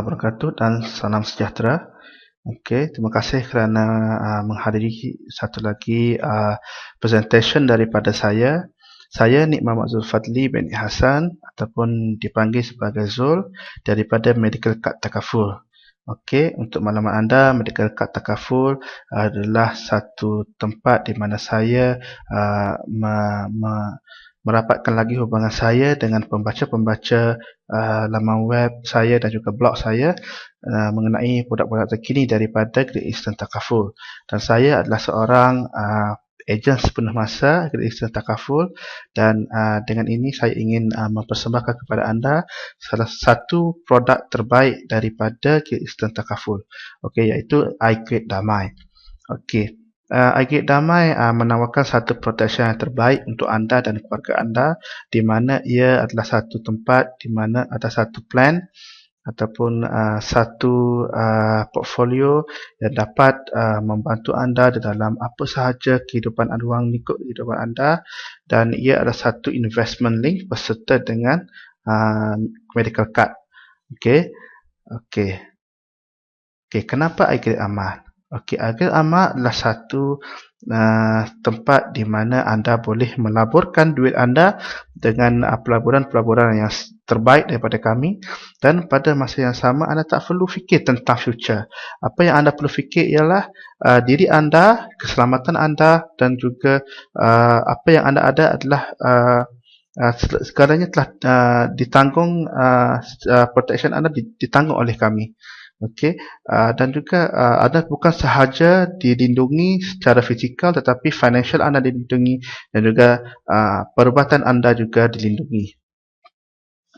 Warahmatullahi wabarakatuh dan salam sejahtera. Okey, terima kasih kerana uh, menghadiri satu lagi uh, presentation daripada saya. Saya Nik Muhammad Zulfadli bin Hasan ataupun dipanggil sebagai Zul daripada Medical Card Takaful. Okey, untuk maklumat anda, Medical Card Takaful adalah satu tempat di mana saya uh, me, me, merapatkan lagi hubungan saya dengan pembaca-pembaca uh, laman web saya dan juga blog saya uh, mengenai produk-produk terkini daripada Great Eastern Takaful. Dan saya adalah seorang uh, ejen sepenuh masa Great Eastern Takaful dan uh, dengan ini saya ingin uh, mempersembahkan kepada anda salah satu produk terbaik daripada Great Eastern Takaful. Okey, iaitu iCreate Damai. Okey uh, iGate Damai uh, menawarkan satu protection yang terbaik untuk anda dan keluarga anda di mana ia adalah satu tempat di mana ada satu plan ataupun uh, satu uh, portfolio yang dapat uh, membantu anda di dalam apa sahaja kehidupan ruang lingkup kehidupan anda dan ia adalah satu investment link berserta dengan uh, medical card. Okey. Okey. Okey, kenapa iGate aman? Okey, Agil Amak adalah satu uh, tempat di mana anda boleh melaburkan duit anda dengan uh, pelaburan-pelaburan yang terbaik daripada kami dan pada masa yang sama anda tak perlu fikir tentang future. Apa yang anda perlu fikir ialah uh, diri anda, keselamatan anda dan juga uh, apa yang anda ada adalah uh, Uh, segalanya telah uh, ditanggung uh, uh, protection anda ditanggung oleh kami. Okey, uh, dan juga uh, anda bukan sahaja dilindungi secara fizikal tetapi financial anda dilindungi dan juga uh, perubatan anda juga dilindungi.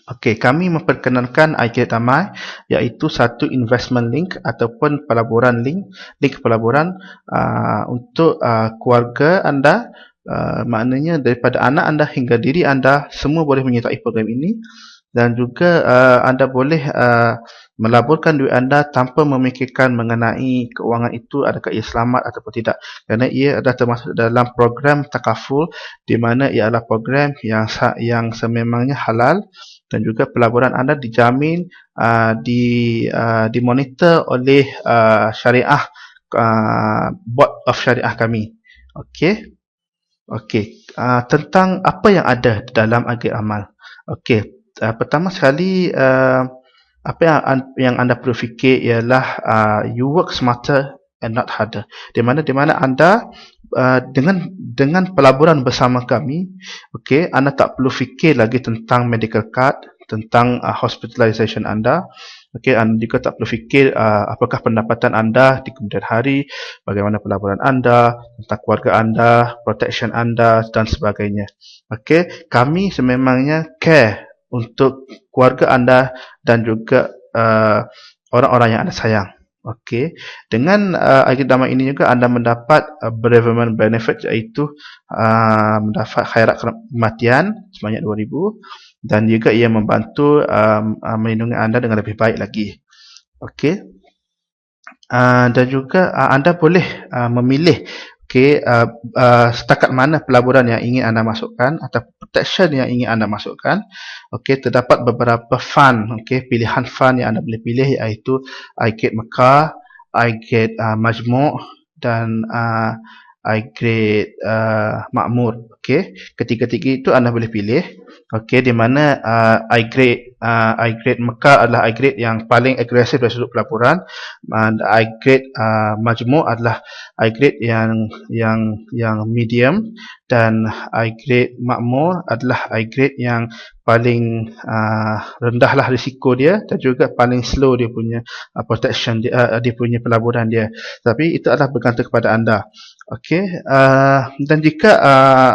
Okey, kami memperkenalkan IKEA Tamai iaitu satu investment link ataupun pelaburan link, link pelaburan uh, untuk uh, keluarga anda uh, maknanya daripada anak anda hingga diri anda semua boleh menyertai program ini dan juga uh, anda boleh uh, melaburkan duit anda tanpa memikirkan mengenai keuangan itu adakah ia selamat ataupun tidak. Kerana ia adalah termasuk dalam program takaful di mana ia adalah program yang yang sememangnya halal dan juga pelaburan anda dijamin uh, di uh, dimonitor oleh uh, syariah uh, board of syariah kami. Okey? Okey. Uh, tentang apa yang ada dalam agama amal. Okey uh, pertama sekali uh, apa yang, yang anda perlu fikir ialah uh, you work smarter and not harder. Di mana di mana anda uh, dengan dengan pelaburan bersama kami, okey, anda tak perlu fikir lagi tentang medical card, tentang uh, hospitalization anda. Okey, anda juga tak perlu fikir uh, apakah pendapatan anda di kemudian hari, bagaimana pelaburan anda, tentang keluarga anda, protection anda dan sebagainya. Okey, kami sememangnya care untuk keluarga anda dan juga uh, orang-orang uh, yang anda sayang. Okey, dengan uh, damai ini juga anda mendapat uh, bereavement benefit iaitu uh, mendapat khairat kematian sebanyak 2000 dan juga ia membantu um, uh, melindungi anda dengan lebih baik lagi. Okey. Uh, dan juga uh, anda boleh uh, memilih okay, uh, uh, setakat mana pelaburan yang ingin anda masukkan atau protection yang ingin anda masukkan. Okay, terdapat beberapa fund, okay, pilihan fund yang anda boleh pilih iaitu iGate Mekah, iGate uh, Majmuk dan uh, iGate uh, Makmur. Okay, ketiga-tiga itu anda boleh pilih. Okay, di mana uh, iGrade uh, iGrade Mekah adalah iGrade yang paling agresif dari sudut pelaburan dan iGrade uh, Majmuk adalah iGrade yang yang yang medium dan iGrade Makmur adalah iGrade yang paling uh, rendahlah risiko dia dan juga paling slow dia punya uh, protection dia, uh, dia punya pelaburan dia. Tapi itu adalah bergantung kepada anda. Okey, uh, dan jika uh,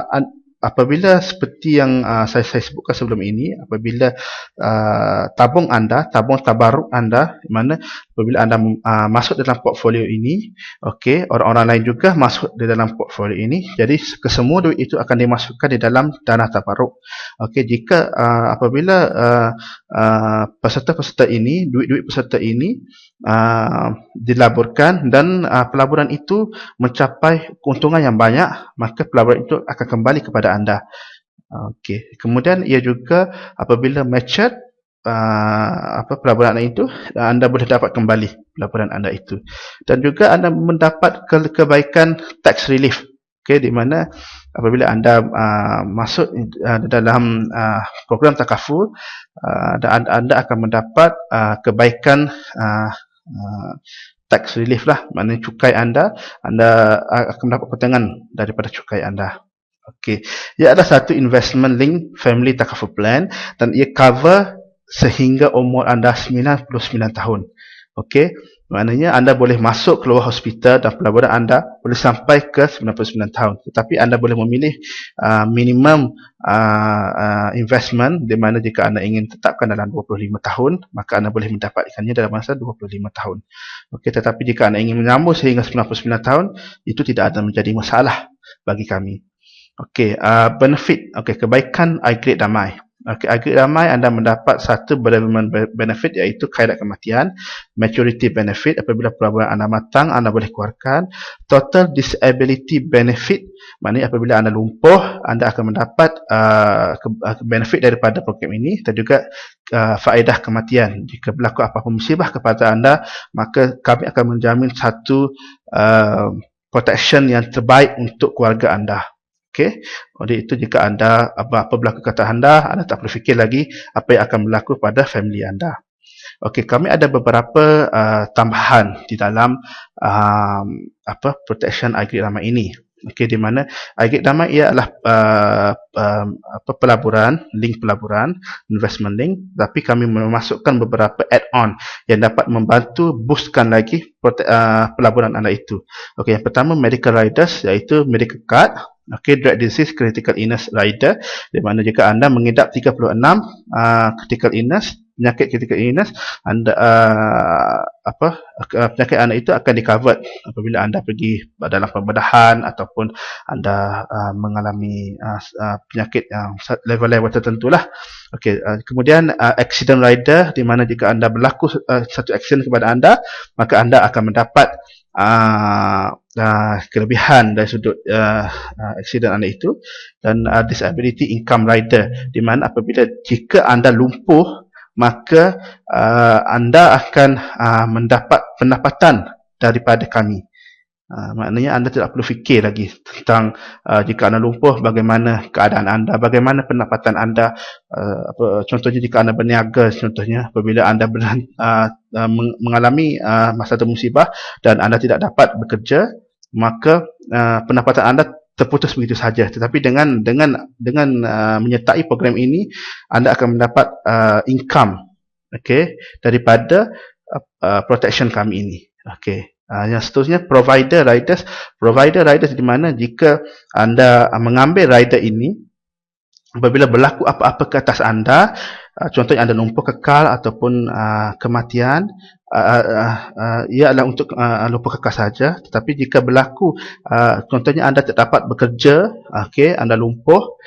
apabila seperti yang uh, saya, saya sebutkan sebelum ini apabila uh, tabung anda tabung tabaruk anda di mana apabila anda uh, masuk dalam portfolio ini okey orang-orang lain juga masuk di dalam portfolio ini jadi kesemua duit itu akan dimasukkan di dalam dana tabaruk okey jika uh, apabila uh, uh, peserta-peserta ini duit-duit peserta ini uh, dilaburkan dan uh, pelaburan itu mencapai keuntungan yang banyak maka pelaburan itu akan kembali kepada anda. Okey kemudian ia juga apabila matured uh, apa pelaburan anda itu anda boleh dapat kembali pelaburan anda itu. Dan juga anda mendapat ke kebaikan tax relief. Okey di mana apabila anda uh, masuk uh, dalam uh, program takaful uh, anda, anda akan mendapat uh, kebaikan uh, uh, tax relief lah. Maknanya cukai anda anda akan mendapat potongan daripada cukai anda. Okey. Ia adalah satu investment link family takaful plan dan ia cover sehingga umur anda 99 tahun okey maknanya anda boleh masuk keluar hospital dan pelaburan anda boleh sampai ke 99 tahun. Tetapi anda boleh memilih uh, minimum uh, uh, investment di mana jika anda ingin tetapkan dalam 25 tahun maka anda boleh mendapatkannya dalam masa 25 tahun. Okey tetapi jika anda ingin menyambung sehingga 99 tahun itu tidak ada menjadi masalah bagi kami. Okey uh, benefit. Okey kebaikan I grade damai Agak ramai anda mendapat satu benefit iaitu kaidat kematian, maturity benefit apabila pelaburan anda matang anda boleh keluarkan, total disability benefit maknanya apabila anda lumpuh anda akan mendapat uh, uh benefit daripada program ini dan juga uh, faedah kematian. Jika berlaku apa-apa musibah kepada anda maka kami akan menjamin satu uh, protection yang terbaik untuk keluarga anda. Okey. Oleh itu jika anda apa-apa berlaku kata anda, anda tak perlu fikir lagi apa yang akan berlaku pada family anda. Okey, kami ada beberapa uh, tambahan di dalam um, apa protection agri ramai ini. Okey, di mana agri ramai ia adalah uh, um, apa pelaburan, link pelaburan, investment link, tapi kami memasukkan beberapa add-on yang dapat membantu boostkan lagi uh, pelaburan anda itu. Okey, yang pertama medical riders iaitu medical card Okay, drug disease critical illness rider di mana jika anda mengidap 36 uh, critical illness penyakit critical illness anda uh, apa uh, penyakit anda itu akan di covered apabila anda pergi dalam pembedahan ataupun anda uh, mengalami uh, uh, penyakit yang level-level tertentu lah. Okay, uh, kemudian uh, accident rider di mana jika anda berlaku uh, satu accident kepada anda maka anda akan mendapat uh, uh, kelebihan dari sudut uh, uh, accident anda itu dan uh, disability income rider. Di mana apabila jika anda lumpuh maka uh, anda akan uh, mendapat pendapatan daripada kami. Uh, maknanya anda tidak perlu fikir lagi tentang uh, jika anda lumpuh bagaimana keadaan anda, bagaimana pendapatan anda uh, apa, contohnya jika anda berniaga contohnya apabila anda ber, uh, uh, mengalami uh, masa musibah dan anda tidak dapat bekerja maka uh, pendapatan anda terputus begitu saja. Tetapi dengan dengan dengan uh, menyertai program ini anda akan mendapat uh, income okay, daripada uh, protection kami ini. Okey. Uh, yang seterusnya provider riders. Provider riders di mana jika anda mengambil rider ini apabila berlaku apa-apa ke atas anda uh, contohnya anda lumpuh kekal ataupun uh, kematian uh, uh, uh, ia adalah untuk uh, lumpuh kekal saja tetapi jika berlaku uh, contohnya anda tidak dapat bekerja okey anda lumpuh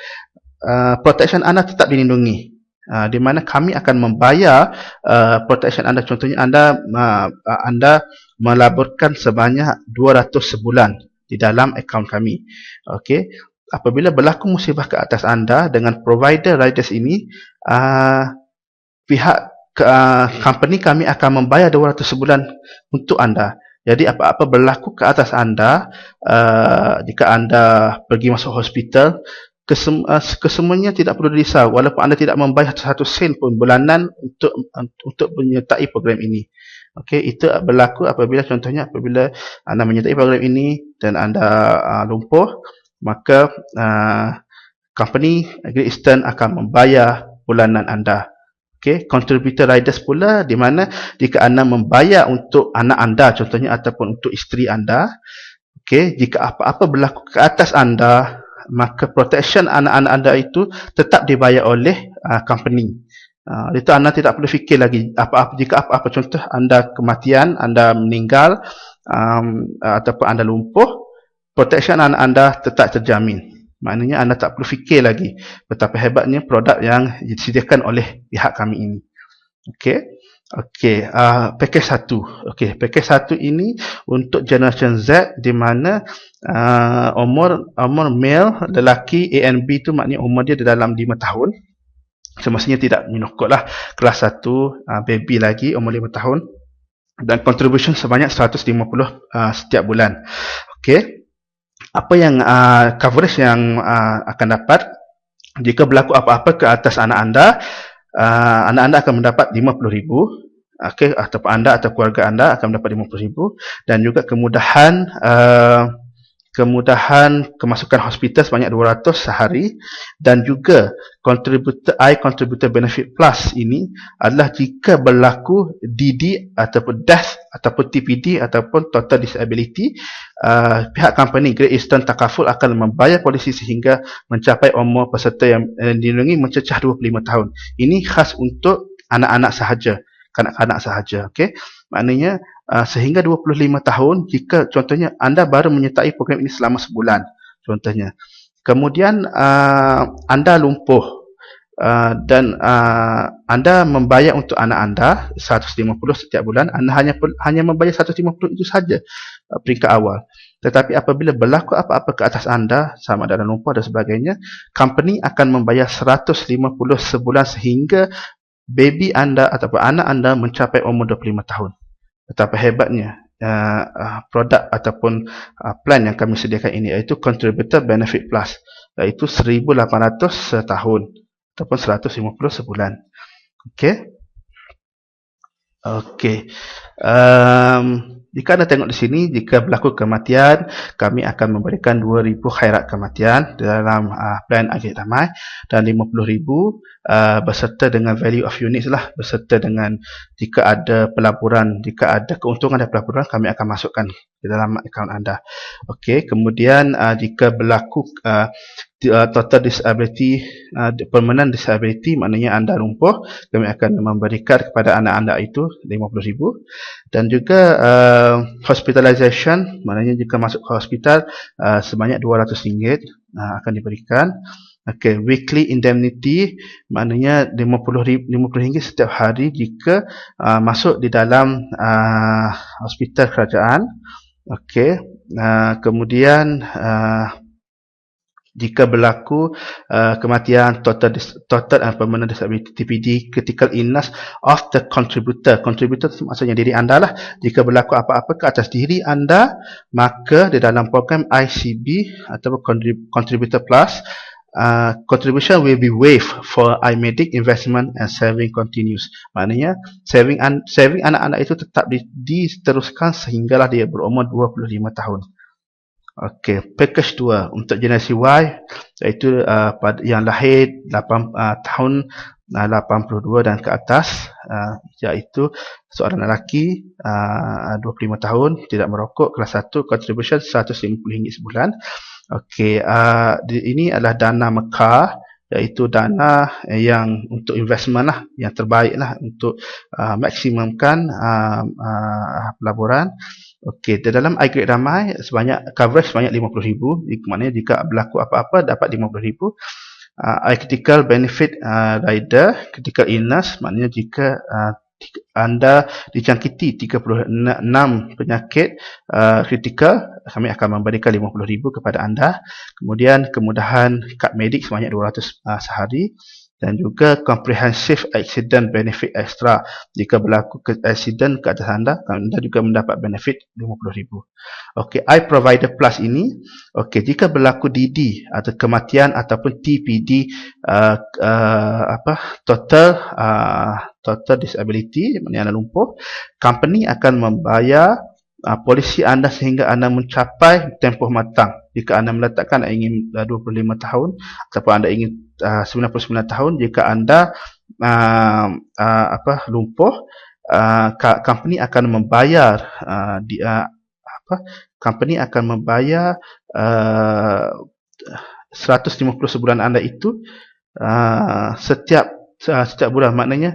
uh, protection anda tetap dilindungi Uh, di mana kami akan membayar uh, protection anda contohnya anda uh, anda melaburkan sebanyak 200 sebulan di dalam akaun kami. Okey. Apabila berlaku musibah ke atas anda dengan provider riders ini, uh, pihak uh, company kami akan membayar 200 sebulan untuk anda. Jadi apa-apa berlaku ke atas anda, uh, jika anda pergi masuk hospital, kesem, uh, kesemuanya tidak perlu risau walaupun anda tidak membayar satu sen pun bulanan untuk untuk menyertai program ini. Okey, itu berlaku apabila contohnya apabila anda menyertai program ini dan anda uh, lumpuh, maka uh, company Great Eastern akan membayar bulanan anda. Okey, contributor riders pula di mana jika anda membayar untuk anak anda contohnya ataupun untuk isteri anda, okey, jika apa-apa berlaku ke atas anda maka protection anak-anak anda itu tetap dibayar oleh uh, company. Uh, itu anda tidak perlu fikir lagi apa-apa jika apa-apa contoh anda kematian, anda meninggal um, ataupun anda lumpuh, protection anak anda tetap terjamin. Maknanya anda tak perlu fikir lagi betapa hebatnya produk yang disediakan oleh pihak kami ini. Okey. Okey, uh, package satu. Okey, package satu ini untuk generation Z di mana uh, umur umur male lelaki A and B tu maknanya umur dia dalam 5 tahun. semestinya tidak minokot lah kelas 1 uh, baby lagi umur 5 tahun dan contribution sebanyak 150 uh, setiap bulan okey apa yang uh, coverage yang uh, akan dapat jika berlaku apa-apa ke atas anak anda uh, anak anda akan mendapat 50000 okey atau anda atau keluarga anda akan mendapat 50000 dan juga kemudahan uh, kemudahan kemasukan hospital sebanyak 200 sehari dan juga contributor I contributor benefit plus ini adalah jika berlaku DD ataupun death ataupun TPD ataupun total disability uh, pihak company Great Eastern Takaful akan membayar polisi sehingga mencapai umur peserta yang uh, dilindungi mencecah 25 tahun. Ini khas untuk anak-anak sahaja kanak-kanak sahaja okey? Maknanya uh, sehingga 25 tahun jika contohnya anda baru menyertai program ini selama sebulan contohnya. Kemudian uh, anda lumpuh uh, dan uh, anda membayar untuk anak anda 150 setiap bulan anda hanya hanya membayar 150 itu saja uh, peringkat awal. Tetapi apabila berlaku apa-apa ke atas anda sama ada lumpuh dan sebagainya company akan membayar 150 sebulan sehingga baby anda ataupun anak anda mencapai umur 25 tahun. Betapa hebatnya uh, uh, produk ataupun uh, plan yang kami sediakan ini iaitu Contributor Benefit Plus iaitu 1800 setahun ataupun 150 sebulan. Okey. Okey. Um, jika anda tengok di sini, jika berlaku kematian, kami akan memberikan 2,000 khairat kematian dalam uh, plan agak ramai dan 50,000 uh, berserta dengan value of units lah, berserta dengan jika ada pelaburan, jika ada keuntungan dari pelaburan, kami akan masukkan di dalam akaun anda. Okey, kemudian uh, jika berlaku uh, uh, total disability uh, permanent disability maknanya anda lumpuh kami akan memberikan kepada anak anda itu 50000 dan juga uh, hospitalization maknanya jika masuk ke hospital uh, sebanyak 200 ringgit uh, akan diberikan Okay, weekly indemnity maknanya 50 ringgit setiap hari jika uh, masuk di dalam uh, hospital kerajaan. Okay, uh, kemudian uh, jika berlaku uh, kematian total total and permanent disability TPD critical illness of the contributor. Contributor itu maksudnya diri anda lah. Jika berlaku apa-apa ke atas diri anda maka di dalam program ICB atau contributor plus uh, contribution will be waived for iMedic investment and saving continues maknanya saving saving anak-anak itu tetap diteruskan sehinggalah dia berumur 25 tahun Okey, package 2 untuk generasi Y iaitu uh, pada yang lahir 8 uh, tahun uh, 82 dan ke atas uh, iaitu seorang lelaki uh, 25 tahun tidak merokok kelas 1 contribution RM150 sebulan. Okey, uh, ini adalah dana Mekah iaitu dana yang untuk investment lah yang terbaik lah untuk uh, maksimumkan uh, uh, pelaburan. Okey, di dalam iGrade ramai sebanyak coverage sebanyak 50,000. Jadi maknanya jika berlaku apa-apa dapat 50,000. Uh, critical benefit uh, rider, critical illness maknanya jika uh, anda dicangkiti 36 penyakit uh, critical, kami akan memberikan 50,000 kepada anda. Kemudian kemudahan kad medik sebanyak 200 uh, sehari dan juga comprehensive accident benefit extra. Jika berlaku accident ke atas anda anda juga mendapat benefit 50000 okey i provider plus ini okey jika berlaku DD atau kematian ataupun TPD uh, uh, apa total uh, total disability maknanya anda lumpuh company akan membayar uh, polisi anda sehingga anda mencapai tempoh matang. Jika anda meletakkan anda ingin uh, 25 tahun ataupun anda ingin uh, 99 tahun jika anda uh, uh, apa lumpuh uh, company akan membayar uh, di uh, apa company akan membayar uh, 150 sebulan anda itu uh, setiap setiap bulan. Maknanya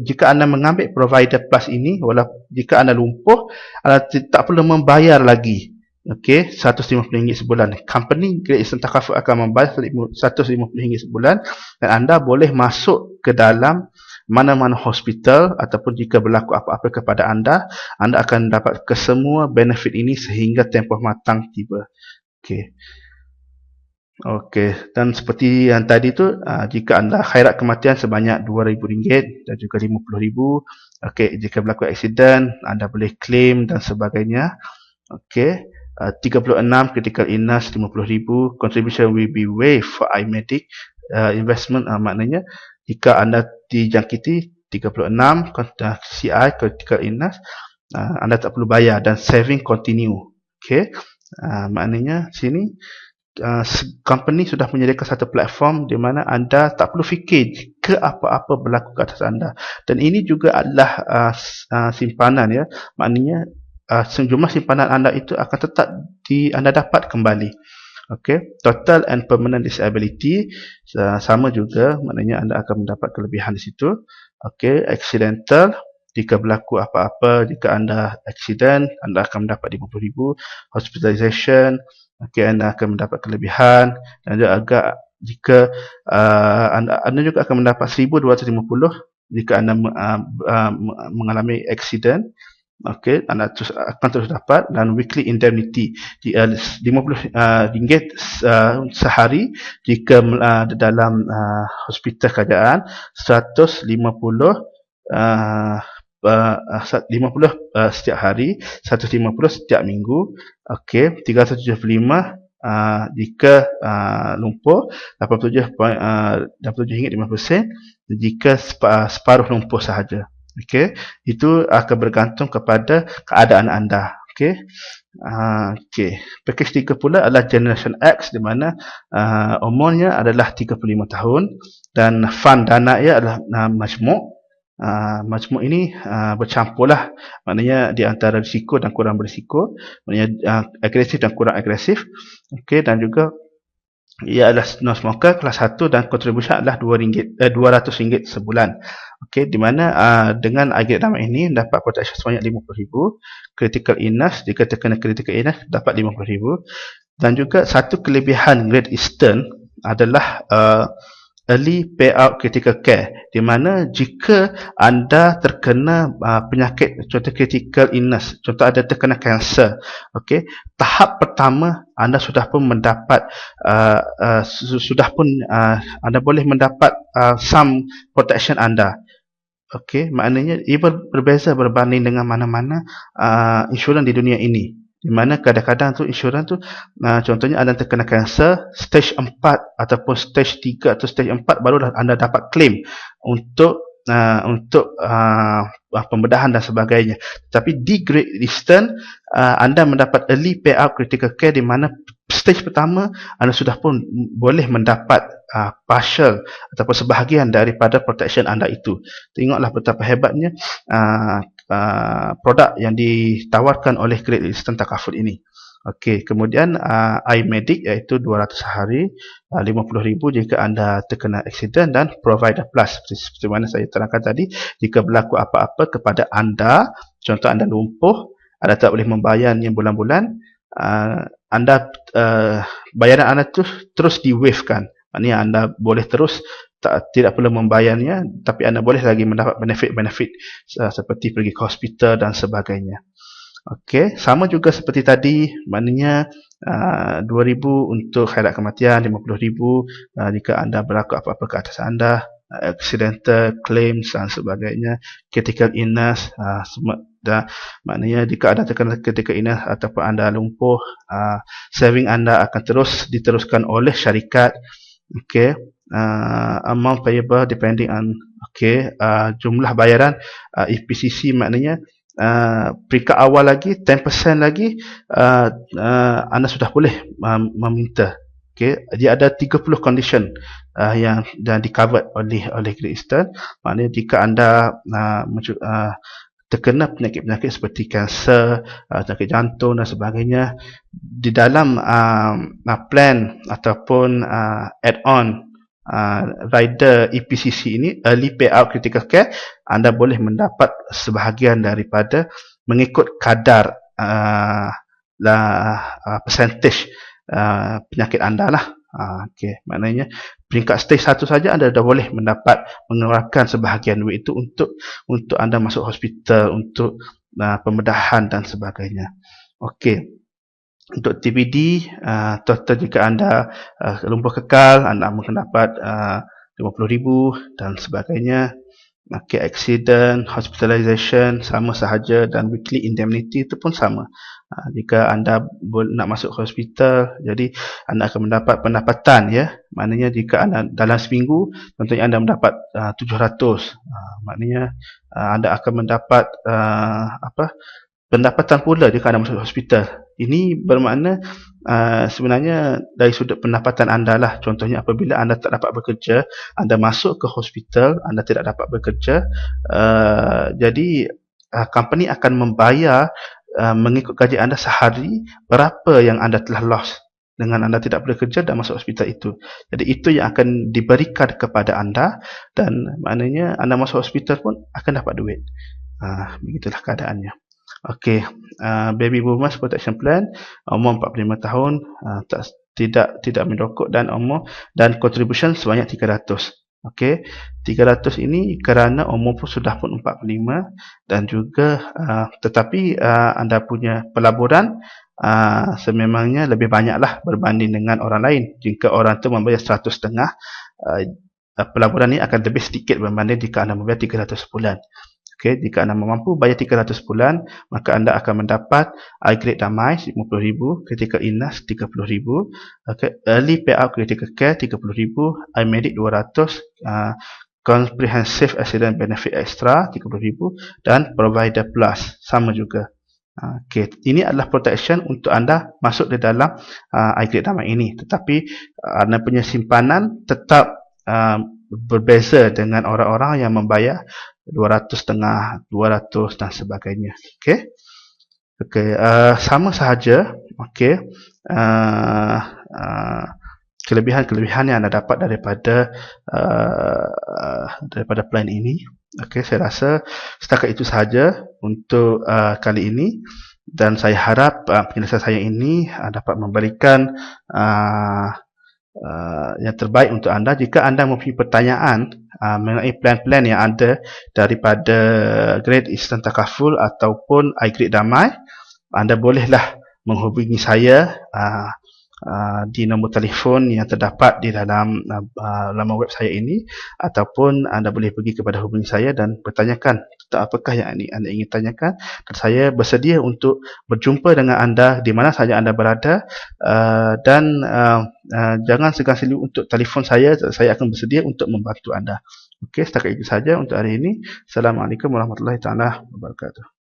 jika anda mengambil provider plus ini walaupun jika anda lumpuh anda tak perlu membayar lagi Okey, RM150 sebulan. Company Great Eastern Takaful akan membayar RM150 sebulan dan anda boleh masuk ke dalam mana-mana hospital ataupun jika berlaku apa-apa kepada anda, anda akan dapat kesemua benefit ini sehingga tempoh matang tiba. Okey. Okey, dan seperti yang tadi tu, uh, jika anda khairat kematian sebanyak RM2,000 dan juga RM50,000, okey, jika berlaku aksiden, anda boleh claim dan sebagainya. Okey, uh, 36 critical illness RM50,000, contribution will be waived for iMedic uh, investment, uh, maknanya jika anda dijangkiti 36 uh, CI critical illness, uh, anda tak perlu bayar dan saving continue. Okey, uh, maknanya sini uh, company sudah menyediakan satu platform di mana anda tak perlu fikir ke apa-apa berlaku ke atas anda. Dan ini juga adalah uh, uh, simpanan ya. Maknanya uh, sejumlah simpanan anda itu akan tetap di anda dapat kembali. Okey, total and permanent disability uh, sama juga maknanya anda akan mendapat kelebihan di situ. Okey, accidental jika berlaku apa-apa, jika anda accident, anda akan mendapat RM50,000. Hospitalization, okay, anda akan mendapat kelebihan. Dan juga agak, jika uh, anda, anda juga akan mendapat RM1,250 jika anda uh, uh, mengalami accident. Okay, anda terus, akan terus dapat dan weekly indemnity RM50 uh, uh, sehari jika uh, dalam uh, hospital kerajaan RM150 uh, uh, 50 uh, setiap hari, 150 setiap minggu. Okey, 375 uh, jika uh, lumpur, 87 uh, 87 sen jika separuh lumpur sahaja. Okey, itu akan bergantung kepada keadaan anda. Okey. Uh, okey. Package 3 pula adalah Generation X di mana uh, umurnya adalah 35 tahun dan fund dana ia adalah uh, majmuk uh, majmuk ini uh, bercampur lah maknanya di antara risiko dan kurang berisiko maknanya uh, agresif dan kurang agresif okay, dan juga ia adalah non-smoker kelas 1 dan kontribusi adalah RM200 eh, RM200 sebulan. Okay, di mana uh, dengan agregat nama ini dapat protection sebanyak RM50,000 critical illness jika terkena critical illness dapat RM50,000 dan juga satu kelebihan Great Eastern adalah uh, early payout critical care di mana jika anda terkena uh, penyakit contoh critical illness contoh ada terkena kanser okey tahap pertama anda sudah pun mendapat uh, uh, sudah pun uh, anda boleh mendapat uh, some protection anda. Okey maknanya ia berbeza berbanding dengan mana-mana uh, insurans di dunia ini di mana kadang-kadang tu insurans tu uh, contohnya anda terkena kanser stage 4 ataupun stage 3 atau stage 4 barulah anda dapat claim untuk uh, untuk uh, pembedahan dan sebagainya. Tapi di Great Eastern uh, anda mendapat early payout critical care di mana stage pertama anda sudah pun boleh mendapat uh, partial ataupun sebahagian daripada protection anda itu. Tengoklah betapa hebatnya uh, Uh, produk yang ditawarkan oleh Great Eastern Takaful ini. Okey, kemudian uh, iMedic iaitu 200 hari, uh, 50,000 jika anda terkena aksiden dan Provider Plus seperti, mana saya terangkan tadi, jika berlaku apa-apa kepada anda, contoh anda lumpuh, anda tak boleh membayarnya bulan-bulan, uh, anda uh, bayaran anda tu terus di-wavekan. Maknanya anda boleh terus tak, tidak perlu membayarnya tapi anda boleh lagi mendapat benefit-benefit uh, seperti pergi ke hospital dan sebagainya. Okey, sama juga seperti tadi, maknanya uh, 2000 untuk khairat kematian, 50000 uh, jika anda berlaku apa-apa ke atas anda, uh, accidental claims dan sebagainya, critical illness, uh, dan maknanya jika anda terkena critical illness ataupun anda lumpuh, uh, saving anda akan terus diteruskan oleh syarikat. Okey, uh, amount payable depending on okay uh, jumlah bayaran uh, EPCC maknanya. Uh, peringkat awal lagi 10% lagi uh, uh, anda sudah boleh uh, meminta okay dia ada 30 condition uh, yang dah di covered oleh oleh Great Eastern. Maknanya jika anda uh, uh, terkena penyakit-penyakit seperti kanser, uh, penyakit jantung dan sebagainya di dalam uh, plan ataupun uh, add-on uh, rider EPCC ini early payout critical care anda boleh mendapat sebahagian daripada mengikut kadar uh, lah uh, percentage uh, penyakit anda lah uh, okay. maknanya peringkat stage satu saja anda dah boleh mendapat mengeluarkan sebahagian duit itu untuk untuk anda masuk hospital untuk uh, pembedahan dan sebagainya Okey. untuk TBD, uh, total jika anda uh, lumpuh kekal, anda akan dapat uh, RM50,000 dan sebagainya. Okay, accident, hospitalization sama sahaja dan weekly indemnity itu pun sama. Uh, jika anda nak masuk hospital, jadi anda akan mendapat pendapatan ya. Maknanya jika anda dalam seminggu, contohnya anda mendapat uh, 700, uh, maknanya uh, anda akan mendapat uh, apa? pendapatan pula jika anda masuk hospital. Ini bermakna uh, sebenarnya dari sudut pendapatan anda lah. Contohnya apabila anda tak dapat bekerja, anda masuk ke hospital, anda tidak dapat bekerja. Uh, jadi uh, company akan membayar uh, mengikut gaji anda sehari berapa yang anda telah lost dengan anda tidak bekerja dan masuk hospital itu. Jadi itu yang akan diberikan kepada anda dan maknanya anda masuk hospital pun akan dapat duit. Uh, begitulah keadaannya. Okey, uh, baby boomers protection plan umur 45 tahun uh, tak, tidak tidak merokok dan umur dan contribution sebanyak 300. Okey, 300 ini kerana umur pun sudah pun 45 dan juga uh, tetapi uh, anda punya pelaburan uh, sememangnya lebih banyaklah berbanding dengan orang lain. Jika orang tu membayar 100 setengah, uh, pelaburan ini akan lebih sedikit berbanding jika anda membayar 300 sebulan. Okay, jika anda mampu bayar 300 bulan, maka anda akan mendapat I-grade damai RM50,000, ketika INAS RM30,000, okay, early payout ketika care RM30,000, I-medic RM200, uh, comprehensive accident benefit extra RM30,000 dan provider plus sama juga. Okay. Ini adalah protection untuk anda masuk di dalam uh, I-grade damai ini. Tetapi uh, anda punya simpanan tetap uh, berbeza dengan orang-orang yang membayar 200 setengah, 200 dan sebagainya. Okey. Okey, uh, sama sahaja. Okey. Uh, uh, kelebihan-kelebihan yang anda dapat daripada uh, daripada plan ini. Okey, saya rasa setakat itu sahaja untuk uh, kali ini dan saya harap uh, penjelasan saya ini uh, dapat memberikan uh, uh, yang terbaik untuk anda. Jika anda mempunyai pertanyaan uh, mengenai plan-plan yang ada daripada Great Eastern Takaful ataupun iGreat Damai, anda bolehlah menghubungi saya uh, uh, di nombor telefon yang terdapat di dalam uh, uh, laman web saya ini ataupun anda boleh pergi kepada hubungi saya dan bertanyakan apakah yang anda ingin tanyakan dan saya bersedia untuk berjumpa dengan anda di mana saja anda berada uh, dan uh, uh, jangan segan-segan untuk telefon saya saya akan bersedia untuk membantu anda Okey, setakat itu saja untuk hari ini. Assalamualaikum warahmatullahi taala wabarakatuh.